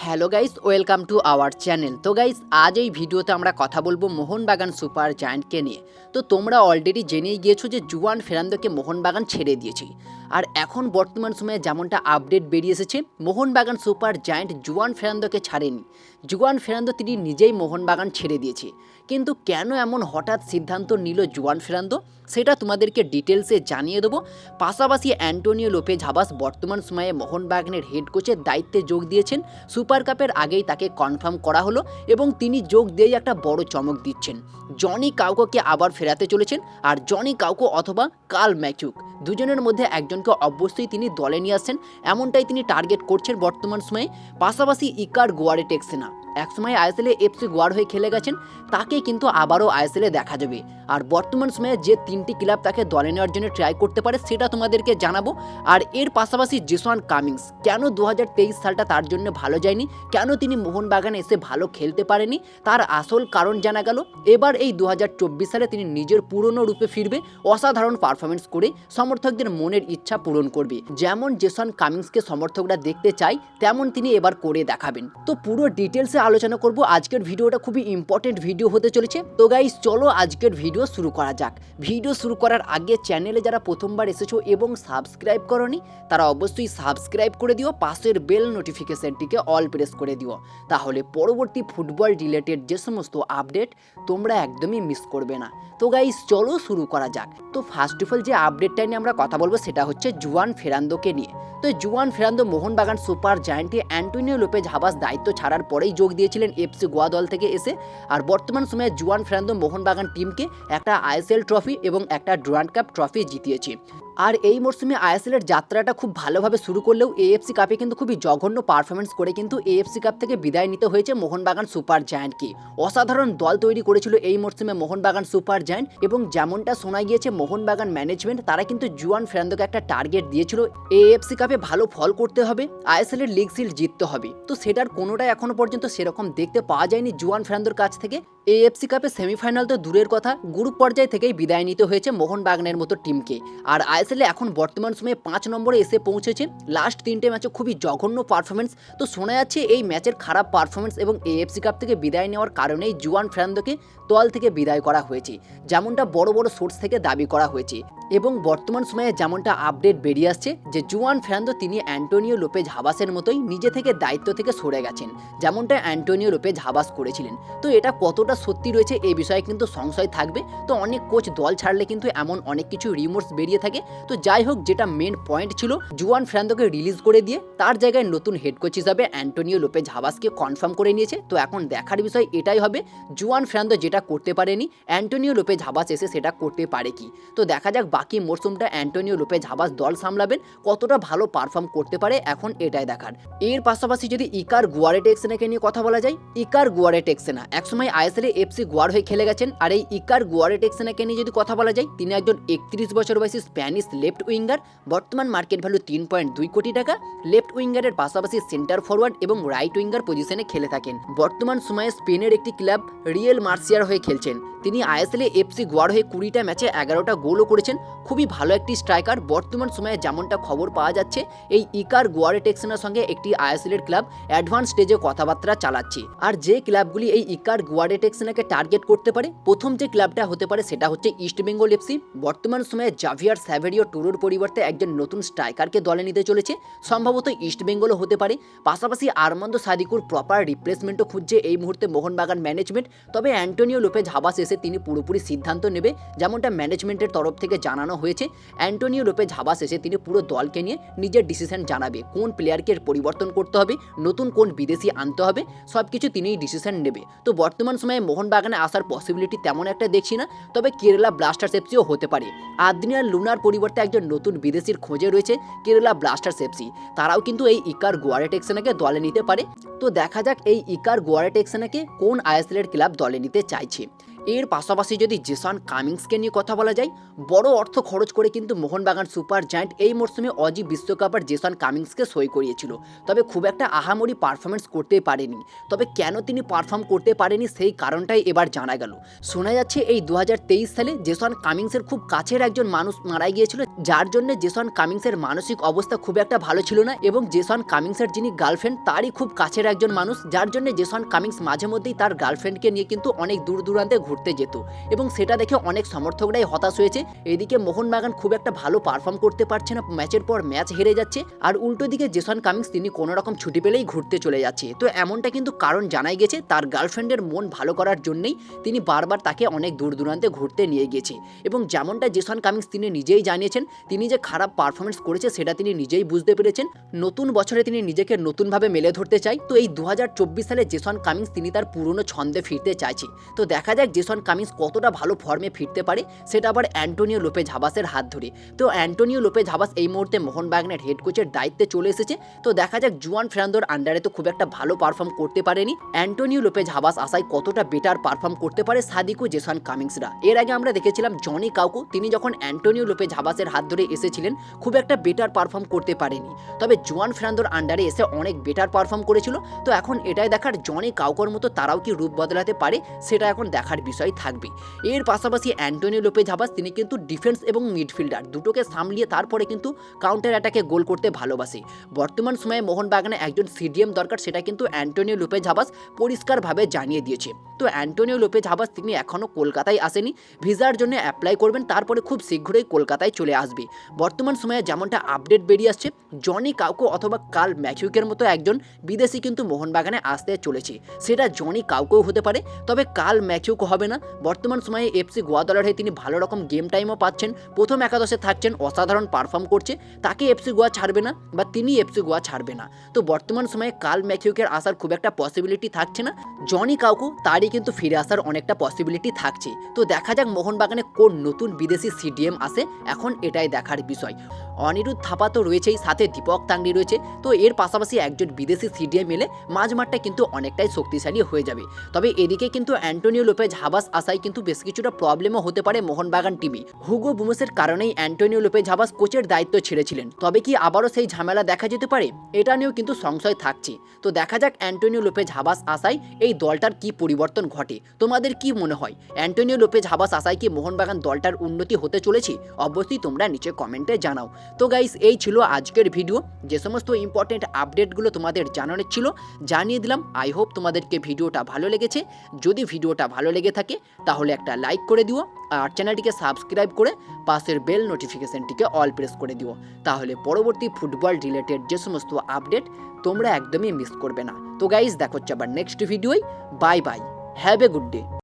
Hello guys welcome to our channel তো guys আজ এই ভিডিওতে আমরা কথা বলব মোহনবাগান সুপার জায়ান্টকে নিয়ে। তো তোমরা অলরেডি জেনেই গিয়েছো যে জুয়ান ফেরান্দোকে মোহনবাগান ছেড়ে দিয়েছে। আর এখন বর্তমান সময়ে যেমনটা আপডেট বেরিয়ে এসেছে, মোহনবাগান সুপার জায়ান্ট জুয়ান ফেরান্দোকে ছাড়েনি। জুয়ান ফেরান্দো তিনি নিজেই মোহনবাগান ছেড়ে দিয়েছে। কিন্তু কেন এমন হঠাৎ সিদ্ধান্ত নিল জুয়ান ফেরান্দো? সেটা তোমাদেরকে ডিটেলসে জানিয়ে দেবো। পাশাপাশি অ্যান্টোনিও লোপে ঝাবাস বর্তমান সময়ে মোহনবাগানের হেড কোচের দায়িত্বে যোগ দিয়েছেন। সুপার কাপের আগেই তাকে কনফার্ম করা হলো এবং তিনি যোগ দিয়েই একটা বড় চমক দিচ্ছেন। জনি কাউকোকে আবার ফেরাতে চলেছেন, আর জনি কাউকো অথবা কাল ম্যাচুক। দুজনের মধ্যে একজনকে অবশ্যই তিনি দলে নিয়ে আসছেন এমনটাই তিনি টার্গেট করছেন বর্তমান সময়ে, পাশাপাশি ইকার গোয়ারে টেক্সেনা। একসময় আইএসএলে এফসি গোয়ার হয়ে খেলে গেছেন তাকে কিন্তু আবারও আইএসএলে দেখা যাবে। আর বর্তমান সময়ে যে তিনটি ক্লাব তাকে দলে নেওয়ার জন্য ট্রাই করতে পারে, সেটা তোমাদেরকে জানাব। আর এর পাশাপাশি জেসওয়ান কামিংস, কেন দু হাজার তেইশ সালটা তার জন্য ভালো যায়নি? কেন তিনি মোহনবাগানে এসে ভালো খেলতে পারেনি? তার আসল কারণ জানা গেল, এবার এই দু হাজার চব্বিশ সালে তিনি নিজের পুরনো রূপে ফিরবে, অসাধারণ পারফরমেন্স করে সমর্থকদের মনের ইচ্ছা পূরণ করবে। যেমন জেসন কামিংসকে সমর্থকরা দেখতে চায়, তেমন তিনি এবার করে দেখাবেন। তো পুরো ডিটেলসে আলোচনা করব। আজকের ভিডিওটা খুবই ইম্পর্টেন্ট ভিডিও হতে চলেছে। তো গাইস চলো আজকের ভিডিও শুরু করা যাক। ভিডিও শুরু করার আগে চ্যানেলে যারা প্রথমবার এসেছ এবং সাবস্ক্রাইব করনি, তারা অবশ্যই সাবস্ক্রাইব করে দিও, পাশের বেল নোটিফিকেশানটিকে অল প্রেস করে দিও। তাহলে পরবর্তী ফুটবল রিলেটেড যে সমস্ত আপডেট তোমরা একদমই মিস করবে না। তো গাইস চলো শুরু করা যাক। তো ফার্স্ট অফ অল যে আপডেটটা নিয়ে আমরা কথা বলব, সেটা হচ্ছে জুয়ান ফেরান্দোকে নিয়ে। তো জুয়ান ফেরান্দো মোহনবাগান সুপার জায়ান্টে অ্যান্টোনিও লোপেজ হাবাস দায়িত্ব ছাড়ার পরেই যোগ দিয়েছিলেন এফসি গোয়া দল থেকে এসে। আর বর্তমান সময়ে জুয়ান ফ্রান্দো মোহনবাগান টিমকে একটা আইএসএল ট্রফি এবং একটা ডুরান্ড কাপ ট্রফি জিতিয়েছে। আর এই মরশুমে আইএসএল এর যাত্রাটা খুব ভালোভাবে শুরু করলেও এএফসি কাপে কিন্তু খুবই জঘন্য পারফরমেন্স করে কিন্তু এএফসি কাপ থেকে বিদায় নিতে হয়েছে মোহনবাগান সুপার জায়ান্টকে। অসাধারণ দল তৈরি করেছিল এই মরশুমে মোহনবাগান সুপার জায়ান্ট এবং যেমনটা শোনা গিয়েছে মোহনবাগান ম্যানেজমেন্ট তারা কিন্তু জুয়ান ফেরান্দোকে একটা টার্গেট দিয়েছিল এএফসি কাপে ভালো ফল করতে হবে আইএসএল এর লিগ সিল জিততে হবে। তো সেটার কোনোটাই এখনও পর্যন্ত সেরকম দেখতে পাওয়া যায়নি জুয়ান ফেরান্দোর কাছ থেকে। এএফসি কাপে সেমিফাইনাল তো দূরের কথা। গ্রুপ পর্যায় থেকেই বিদায় নিতে হয়েছে মোহনবাগানের মতো টিমকে। আর আইএসএলে এখন বর্তমান সময়ে পাঁচ নম্বরে এসে পৌঁছেছে। লাস্ট তিনটে ম্যাচে খুবই জঘন্য পারফরমেন্স তো শোনা যাচ্ছে এই ম্যাচের খারাপ পারফরমেন্স এবং এএফসি কাপ থেকে বিদায় নেওয়ার কারণেই জুয়ান ফ্রান্দোকে দল থেকে বিদায় করা হয়েছে। যেমনটা বড় বড় সোর্স থেকে দাবি করা হয়েছে। এবং বর্তমান সময়ে যেমনটা আপডেট বেরিয়ে আসছে যে জুয়ান ফ্রান্দো তিনি অ্যান্টোনিও লোপেজ হাবাসের মতোই নিজে থেকে দায়িত্ব থেকে সরে গেছেন, যেমনটা অ্যান্টোনিও লোপেজ হাবাস করেছিলেন। তো এটা কতটা সত্যি রয়েছে এই বিষয়ে কিন্তু সংশয় থাকবে। তো অনেক কোচ দল ছাড়লে কিন্তু এমন অনেক কিছু রিমোর্স বেরিয়ে থাকে। তো যাই হোক, যেটা মেন পয়েন্ট ছিল, জুয়ান ফ্রান্দোকে রিলিজ করে দিয়ে তার জায়গায় নতুন হেড কোচ হিসাবে অ্যান্টোনিও লোপেজ হাবাসকে কনফার্ম করে নিয়েছে। তো এখন দেখার বিষয় এটাই হবে, জুয়ান ফ্রান্দো যেটা করতে পারেনি, অ্যান্টোনিও লোপেজ হাবাস এসে সেটা করতে পারে কি? তো দেখা যাক বাকি মরশুমটা অ্যান্টোনিও লোপেজ হাবাস দল সামলাবেন, কতটা ভালো পারফর্ম করতে পারে এখন এটাই দেখার। এর পাশাপাশি যদি ইকার গুয়ারে টেক্সেনাকে নিয়ে কথা বলা যায়, ইকার গুয়ারে টেক্সেনা একসময় আইএসএল এফসি গুয়ার হয়ে খেলে গেছেন আর এই ইকার গুয়ারে টেক্সেনাকে নিয়ে যদি কথা বলা যায়, তিনি একজন একত্রিশ বছর বয়সী স্প্যানিশ লেফট উইঙ্গার, বর্তমান মার্কেট ভ্যালু তিন পয়েন্ট দুই কোটি টাকা, লেফট উইঙ্গারের পাশাপাশি সেন্টার ফরওয়ার্ড এবং রাইট উইঙ্গার পজিশনে খেলে থাকেন। বর্তমান সময়ে স্পেনের একটি ক্লাব রিয়েল মার্সিয়ার হয়ে খেলছেন। তিনি আইএসএলে এফসি গোয়ার হয়ে কুড়িটা ম্যাচে এগারোটা গোলও করেছেন। খুবই ভালো একটি স্ট্রাইকার। বর্তমান সময়ে যেমনটা খবর পাওয়া যাচ্ছে, এই ইকার গোয়ারে টেক্সনের সঙ্গে একটি আইএসএল এর ক্লাব অ্যাডভান্স স্টেজে কথাবার্তা চালাচ্ছে। আর যে ক্লাবগুলি এই ইকার গোয়ারে টেক্সনাকে টার্গেট করতে পারে, প্রথম যে ক্লাবটা হতে পারে সেটা হচ্ছে ইস্ট বেঙ্গল এফসি। বর্তমান সময়ে জাভিয়ার স্যাভেরিও টুরোর পরিবর্তে একজন নতুন স্ট্রাইকারকে দলে নিতে চলেছে। সম্ভবত ইস্ট বেঙ্গলও হতে পারে। পাশাপাশি আরমন্দ সাদিকুর প্রপার রিপ্লেসমেন্টও খুঁজছে এই মুহূর্তে মোহনবাগান ম্যানেজমেন্ট তবে অ্যান্টোনিও লোপেজ হাবাস এসে তিনি পুরোপুরি সিদ্ধান্ত নেবে, যেমনটা ম্যানেজমেন্টের তরফ থেকে জানানো হয়েছে। অ্যান্টোনিও লোপেজ হাবাস এসে তিনি পুরো দলকে নিয়ে নিজের ডিসিশন জানাবে, কোন প্লেয়ারকে পরিবর্তন করতে হবে, নতুন কোন বিদেশি আনতে হবে সব কিছু তিনিই ডিসিশন নেবে। তো বর্তমান সময়ে মোহনবাগানে আসার পসিবিলিটি তেমন একটা দেখছি না, তবে কেরালা ব্লাস্টার্স এফসিও হতে পারে। আদ্রিয়ান লুনার পরিবর্তে একজন নতুন বিদেশির খোঁজে রয়েছে কেরালা ব্লাস্টার্স এফসি তারাও কিন্তু এই ইকার গোয়ারে টেক্সেনাকে দলে নিতে পারে। তো দেখা যাক এই ইকার গোয়ারে টেক্সেনাকে কোন আইএসএল এর ক্লাব দলে নিতে চাইছে। এর পাশাপাশি যদি জেসন কামিংসকে নিয়ে কথা বলা যায়, বড় অর্থ খরচ করে কিন্তু মোহনবাগান সুপার জায়ান্ট এই মরশুমে অজি বিশ্বকাপ আর জেসন কামিংসকে সই করিয়েছিল। তবে খুব একটা আহামরি পারফরমেন্স করতে পারেনি। তবে কেন তিনি পারফর্ম করতে পারেনি সেই কারণটাই এবার জানা গেল। শোনা যাচ্ছে এই দু হাজার তেইশ সালে জেসন কামিংসের খুব কাছের একজন মানুষ মারা গিয়েছিল, যার জন্য জেসন কামিংসের মানসিক অবস্থা খুব একটা ভালো ছিল না এবং জেসন কামিংসের যিনি গার্লফ্রেন্ড, তারই খুব কাছের একজন মানুষ, যার জন্য জেসন কামিংস মাঝে মধ্যেই তার গার্লফ্রেন্ডকে নিয়ে কিন্তু অনেক দূর দূরান্তে ঘুরতে যেত এবং সেটা দেখে অনেক সমর্থকরাই হতাশ হয়েছে। এদিকে মোহনবাগান খুব একটা ভালো পারফর্ম করতে পারছে না। ম্যাচের পর ম্যাচ হেরে যাচ্ছে আর উল্টো দিকে জেসন কামিংস তিনি কোনো রকম ছুটি পেলেই ঘুরতে চলে যাচ্ছে। তো এমনটা কিন্তু কারণ জানাই গেছে তার গার্লফ্রেন্ডের মন ভালো করার জন্যই তিনি বারবার তাকে অনেক দূর দূরান্তে ঘুরতে নিয়ে গিয়েছে এবং যেমনটা জেসন কামিংস তিনি নিজেই জানিয়েছেন, তিনি যে খারাপ পারফরমেন্স করেছে সেটা তিনি নিজেই বুঝতে পেরেছেন। নতুন বছরে তিনি নিজেকে নতুনভাবে মেলে ধরতে চাই। তো এই দু হাজার চব্বিশ সালে জেসন কামিংস তিনি তার পুরনো ছন্দে ফিরতে চাইছে। তো দেখা যাক জেসন কামিংস কতটা ভালো ফর্মে ফিরতে পারে, সেটা আবার অ্যান্টোনিও লোপে ঝাবাসের হাত ধরে। তো অ্যান্টোনিও লোপে ঝাবাস এই মুহূর্তে মোহনবাগানের হেড কোচের দায়িত্বে চলে এসেছে। তো দেখা যাক জুয়ান ফেরান্দোর আন্ডারে তো খুব একটা ভালো পারফর্ম করতে পারেনি। অ্যান্টোনিও লোপে ঝাবাস আশায় কতটা বেটার পারফর্ম করতে পারে সাদিকু জেসন কামিংসরা এর আগে আমরা দেখেছিলাম জনি কাউকু তিনি যখন অ্যান্টোনিও লোপে ঝাবাসের হাত ধরে এসেছিলেন, খুব একটা বেটার পারফর্ম করতে পারেনি। তবে জুয়ান ফেরান্দোর আন্ডারে এসে অনেক বেটার পারফর্ম করেছিল। তো এখন এটাই দেখার জনি কাউকর মতো তারাও কি রূপ বদলাতে পারে, সেটা এখন দেখার বিষয়। থাকবে। এর পাশাপাশি অ্যান্টোনিও লোপে ঝাবাস তিনি কিন্তু ডিফেন্স এবং মিডফিল্ডার। দুটোকে সামলিয়ে তারপরে কিন্তু কাউন্টার অ্যাটাকে গোল করতে ভালোবাসে। বর্তমান সময়ে মোহনবাগানে একজন সিডিএম দরকার, সেটা কিন্তু অ্যান্টোনিও লোপে ঝাবাস পরিষ্কারভাবে জানিয়ে দিয়েছে। তো অ্যান্টোনিও লোপে ঝাবাস তিনি এখনও কলকাতায় আসেনি। ভিসার জন্য অ্যাপ্লাই করবেন, তারপরে খুব শীঘ্রই কলকাতায় চলে আসবে। বর্তমান সময়ে যেমনটা আপডেট বেরিয়ে আসছে, জনি কাউকো অথবা কাল ম্যাথিউকের মতো একজন বিদেশি কিন্তু মোহনবাগানে আসতে চলেছে। সেটা জনি কাউকেও হতে পারে, তবে কাল ম্যাথিউক হবে না। বর্তমান সময়ে এফসি গোয়া দলের হয়ে তিনি ভালো রকম গেম টাইমও পাচ্ছেন। প্রথম একাদশে থাকছেন, অসাধারণ পারফর্ম করছে। তাকে এফসি গোয়া ছাড়বে না বা তিনি এফসি গোয়া ছাড়বে না। তো বর্তমান সময়ে কাল ম্যাথিউকের আসার খুব একটা পসিবিলিটি থাকছে না। জনি কাউকু, তারই কিন্তু ফিরে আসার অনেকটা পসিবিলিটি থাকছে। তো দেখা যাক মোহনবাগানে কোন নতুন বিদেশি সিডিএম আসে। এখন এটাই দেখার বিষয়। অনিরুদ্ধ থাপা তো রয়েছেই, সাথে দীপক তাংড়ি রয়েছে। তো এর পাশাপাশি একজন বিদেশি সিডিএম এলে মাঝ মাঠটা কিন্তু অনেকটাই শক্তিশালী হয়ে যাবে। তবে এদিকে কিন্তু অ্যান্টোনিও লোপেজ, হাবাস আসায় কিন্তু বেশ কিছুটা প্রবলেমও হতে পারে মোহনবাগান টিমে হুগো বুমসের কারণেই অ্যান্টোনিও লোপেজ, হাবাস কোচের দায়িত্ব ছেড়েছিলেন। তবে কি আবারও সেই ঝামেলা দেখা যেতে পারে? এটা নিয়েও কিন্তু সংশয় থাকছে। তো দেখা যাক অ্যান্টোনিও লোপেজ, হাবাস আসায় এই দলটার কি পরিবর্তন ঘটে। তোমাদের কি মনে হয়? অ্যান্টোনিও লোপেজ, হাবাস আসায় কি মোহনবাগান দলটার উন্নতি হতে চলেছে? অবশ্যই তোমরা নিচে কমেন্টে জানাও। তো গাইস এই ছিল আজকের ভিডিও যে সমস্ত ইম্পর্টেন্ট আপডেটগুলো তোমাদের জানানোর ছিল, জানিয়ে দিলাম। আই হোপ তোমাদেরকে ভিডিওটা ভালো লেগেছে। যদি ভিডিওটা ভালো লেগে থাকে, তাহলে একটা লাইক করে দিও আর চ্যানেলটিকে সাবস্ক্রাইব করে পাশের বেল নোটিফিকেশনটিকে অল প্রেস করে দিও। তাহলে পরবর্তী ফুটবল রিলেটেড যে সমস্ত আপডেট তোমরা একদমই মিস করবে না। তো গাইস দেখো হচ্ছে আবার নেক্সট ভিডিওই bye bye have a good day